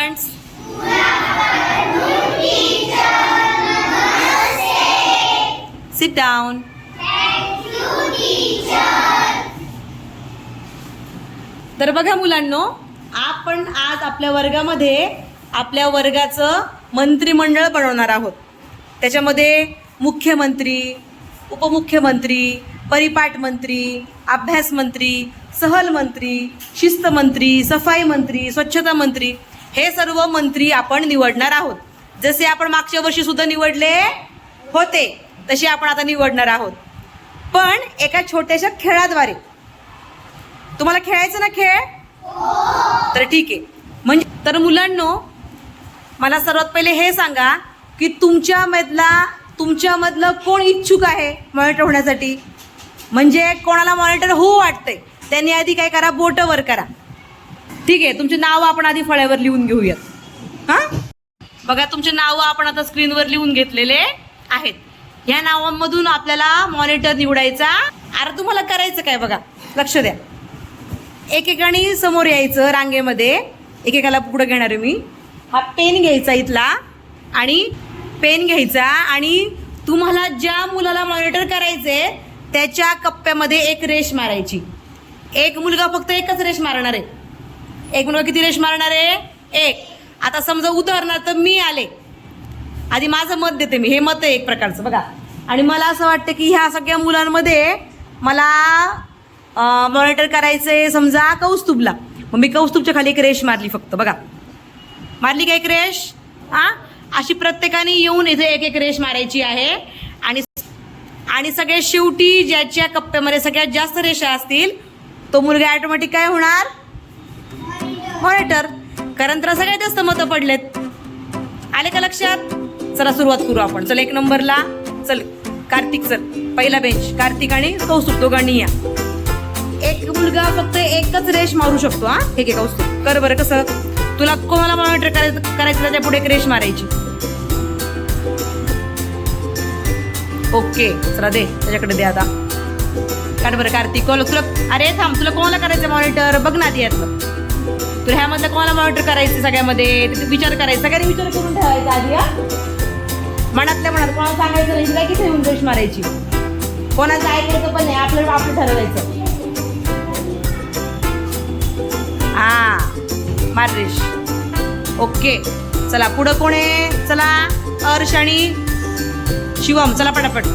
Students sit down तर बघा मुलांनो आपण आज आपल्या वर्गामध्ये आपल्या वर्गाचं मंत्रिमंडळ बनवणार आहोत. त्याच्यामध्ये मुख्यमंत्री उपमुख्यमंत्री परिपाठ मंत्री अभ्यास मंत्री सहल मंत्री शिस्त मंत्री सफाई मंत्री स्वच्छता मंत्री हे सर्व मंत्री आपण निवडणार आहोत. जसे आपण मागच्या वर्षी सुद्धा निवडले होते तसे आपण आता निवडणार आहोत. पण एका छोट्याशा खेळाद्वारे. तुम्हाला खेळायचं ना खेळ? तर ठीक आहे. म्हणजे तर मुलांनो मला सर्वात पहिले हे सांगा की तुमच्यामधला तुमच्यामधलं कोण इच्छुक आहे मॉनिटर होण्यासाठी? म्हणजे कोणाला मॉनिटर होऊ वाटतंय? त्यांनी आधी काय करा बोटवर करा. ठीक आहे तुमचे नाव आपण आधी फळ्यावर लिहून घेऊयात. हां? बघा तुमचे नावं आपण आता स्क्रीनवर लिहून घेतलेले आहेत. ह्या नावांमधून आपल्याला मॉनिटर निवडायचा. अरे तुम्हाला करायचं काय बघा? लक्ष द्या. एकेकाने समोर यायचं रांगेमध्ये. एकेकाला पुढं घेणार आहे मी. हा पेन घ्यायचा इथला आणि पेन घ्यायचा आणि तुम्हाला ज्या मुलाला मॉनिटर करायचे त्याच्या कप्प्यामध्ये एक रेष मारायची. एक मुलगा फक्त एकच रेष मारणार आहे. एक म्हणून किती रेष मारणार आहे? एक. आता समजा उदाहरणार्थ मी आले. आधी माझं मत देते मी. हे मत आहे एक प्रकारचं बघा. आणि मला असं वाटतं की ह्या सगळ्या मुलांमध्ये मला मॉनिटर करायचं आहे समजा कौस्तुभला. मग मी कौस्तुभच्या खाली एक रेष मारली फक्त बघा. मारली का एक रेष? हा अशी प्रत्येकाने येऊन इथे एक एक रेष मारायची आहे. आणि आणि सगळ्यात शेवटी ज्याच्या कप्प्यामध्ये सगळ्यात जास्त रेषा असतील तो मुलगा ॲटोमॅटिक काय होणार? मॉनिटर कारण तर सगळ्यात जास्त मतं पडलेत. आले का लक्षात? चला सुरुवात करू आपण. चल एक नंबरला. चल कार्तिक चल. पहिला बेंच कार्तिक आणि कौस्तुभ दोघांनी या. एक मुलगा फक्त एकच रेष मारू शकतो हा? हे घे कौस्तुभ. कर बरं कसं? तुला कोणाला मॉनिटर करायचं करायचं त्याच्या पुढे एक रेश मारायची. ओके चला दे. त्याच्याकडे दे आता. काढ बरं कार्तिक. तुला अरे थांब तुला कोणाला करायचं मॉनिटर बघ ना आधी यातलं. तर ह्यामधलं कोणाला मॉनिटर करायचं सगळ्यामध्ये? विचार करायचा. सगळ्यांनी विचार करून ठेवायचा आधी हा. मनातल्या मनात कोणाला सांगायचं नाही काय किती येऊन रेष मारायची. कोणाचं ऐकायचं पण नाही आपल्याला आपलं ठरवायचं. हा मार ओके चला पुढं कोण आहे? चला अर्श आणि शिवम चला पटापट.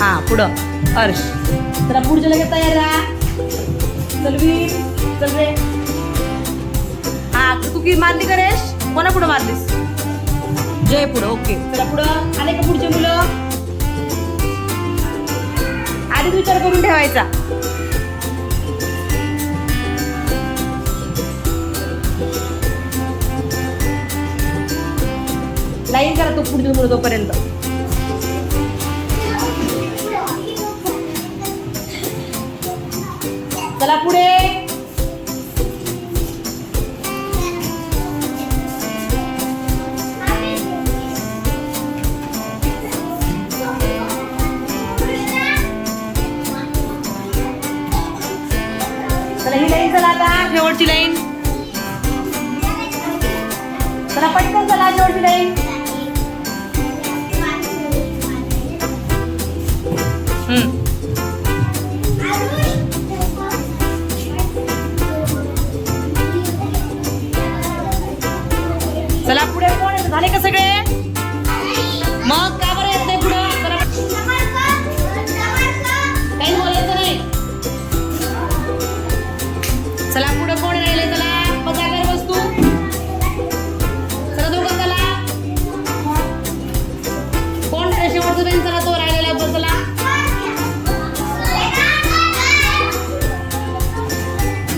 हा पुढं अर्श चला पुढच्या लगेच तयार राहा. चल वीर. चल रे. हा तू की मारली का रेश कोणा पुढं मारलीस? जय पुढं ओके. चला पुढं. आले का पुढचे मुलं? आधीच विचार करून ठेवायचा. लाईन करा तो पुढचे मुलं तोपर्यंत. चला पुढे. शेवटची लाईन. चला पटकन चला शेवटची लाईन. चला पुढे कोण झाले का सगळे? बेन चला तो राहिलेला चला.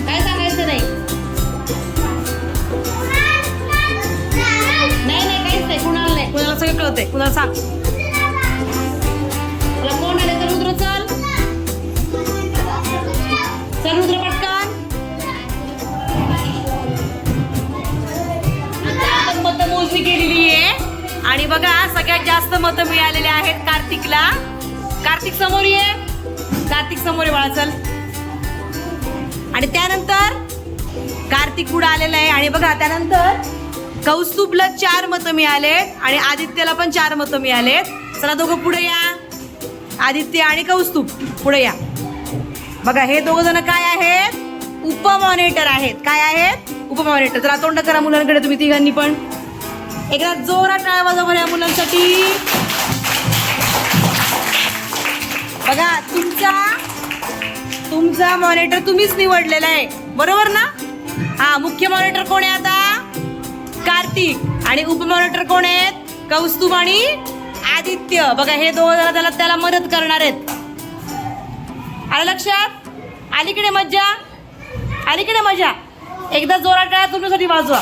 काय सांगायचं नाही? नाही नाही काहीच नाही कुणाला नाही. कुणाला सगळं कळतंय? कुणाला सांग? चला कोण आले तर रुद्र चल. चल रुद्र आणि बघा सगळ्यात जास्त मतं मिळालेले आहेत कार्तिकला. कार्तिक समोर ये. कार्तिक समोर ये बाळा चल. आणि त्यानंतर कार्तिक पुढे आलेला आहे. आणि बघा त्यानंतर कौस्तुभला चार मतं मिळालेत आणि आदित्यला पण चार मतं मिळालेत चला दोघं पुढे या. आदित्य आणि कौस्तुभ पुढे या. बघा हे दोघ जण काय आहेत? उपमॉनिटर आहेत. काय आहेत? उपमॉनिटर. जरा तोंड करा मुलांकडे तुम्ही तिघांनी पण. एकदा जोरात टाळ्या वाजवा या मुलांसाठी. बघा तुमचा तुमचा मॉनिटर तुम्हीच निवडलेला आहे. बरोबर ना? हा मुख्य मॉनिटर कोण आहे आता? कार्तिक. आणि उपमॉनिटर कोण आहेत? कौस्तुभ आणि आदित्य. बघा हे दोघ जरा त्याला त्याला मदत करणार आहेत. आलं लक्षात? अलीकडे मज्जा? अलीकडे मजा एकदा जोरात टाळ्या तुमच्यासाठी वाजवा.